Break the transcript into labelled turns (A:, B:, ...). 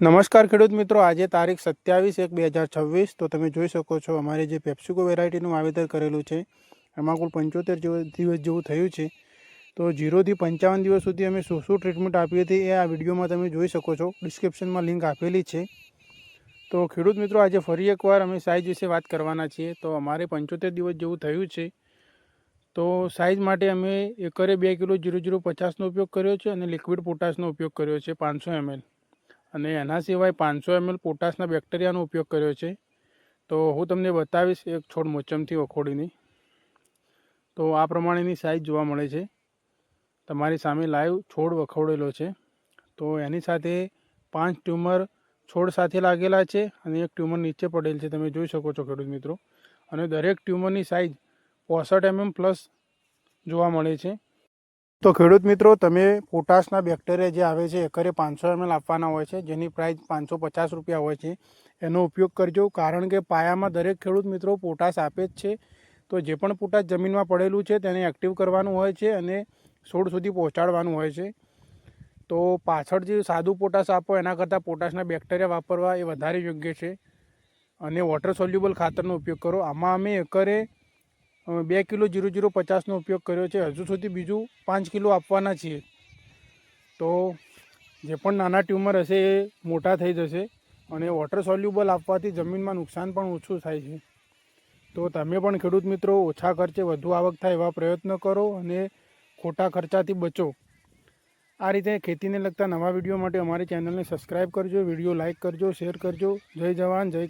A: નમસ્કાર ખેડૂત મિત્રો, આજે તારીખ સત્યાવીસ એક બે હજાર છવ્વીસ, તો તમે જોઈ શકો છો અમારે જે પેપ્સિકો વેરાયટીનું વાવેતર કરેલું છે, એમાં કુલ પંચોતેર દિવસ જેવું થયું છે. તો જીરોથી પંચાવન દિવસ સુધી અમે શું શું ટ્રીટમેન્ટ આપી હતી એ આ વિડીયોમાં તમે જોઈ શકો છો. ડિસ્ક્રિપ્શનમાં લિંક આપેલી છે. તો ખેડૂત મિત્રો, આજે ફરી એકવાર અમે સાઇઝ વિશે વાત કરવાના છીએ. તો અમારે પંચોતેર દિવસ જેવું થયું છે. તો સાઇઝ માટે અમે એકરે બે કિલો જીરો જીરો પચાસનો ઉપયોગ કર્યો છે અને લિક્વિડ પોટાશનો ઉપયોગ કર્યો છે પાંચસો એમએલ અને એના સિવાય પાંચસો એમએલ પોટાશના બેક્ટેરિયાનો ઉપયોગ કર્યો છે. તો હું તમને બતાવીશ એક છોડ મોચમથી વખોડીની. તો આ પ્રમાણેની સાઇઝ જોવા મળે છે. તમારી સામે લાઈવ છોડ વખોડેલો છે. તો એની સાથે પાંચ ટ્યુમર છોડ સાથે લાગેલા છે અને એક ટ્યુમર નીચે પડેલ છે. તમે જોઈ શકો છો ખેડૂત મિત્રો. અને દરેક ટ્યુમરની સાઇઝ પોસઠ એમએમ પ્લસ જોવા મળે છે. તો ખેડૂત મિત્રો, તમે પોટાશના બેક્ટેરિયા જે આવે છે, એકરે પાંચસો એમએલ આપવાના હોય છે, જેની પ્રાઇસ પાંચસો પચાસ રૂપિયા હોય છે, એનો ઉપયોગ કરજો. કારણ કે પાયામાં દરેક ખેડૂત મિત્રો પોટાશ આપે જ છે. તો જે પણ પોટાશ જમીનમાં પડેલું છે, તેને એક્ટિવ કરવાનું હોય છે અને છોડ સુધી પહોંચાડવાનું હોય છે. તો પાછળ જે સાદું પોટાશ આપો, એના કરતાં પોટાશના બેક્ટેરિયા વાપરવા એ વધારે યોગ્ય છે. અને વોટર સોલ્યુબલ ખાતરનો ઉપયોગ કરો. આમાં અમે એકરે બે કિલો જીરો જીરો પચાસનો ઉપયોગ કર્યો છે. હજુ સુધી બીજું પાંચ કિલો આપવાના છીએ. તો જે પણ નાના ટ્યુમર હશે એ મોટા થઈ જશે અને વોટર સોલ્યુબલ આપવાથી જમીનમાં નુકસાન પણ ઓછું થાય છે. તો તમે પણ ખેડૂત મિત્રો ઓછા ખર્ચે વધુ આવક થાય એવા પ્રયત્ન કરો અને ખોટા ખર્ચાથી બચો. આ રીતે ખેતીને લગતા નવા વીડિયો માટે અમારી ચેનલને સબસ્ક્રાઈબ કરજો, વીડિયો લાઇક કરજો, શેર કરજો. જય જવાન, જય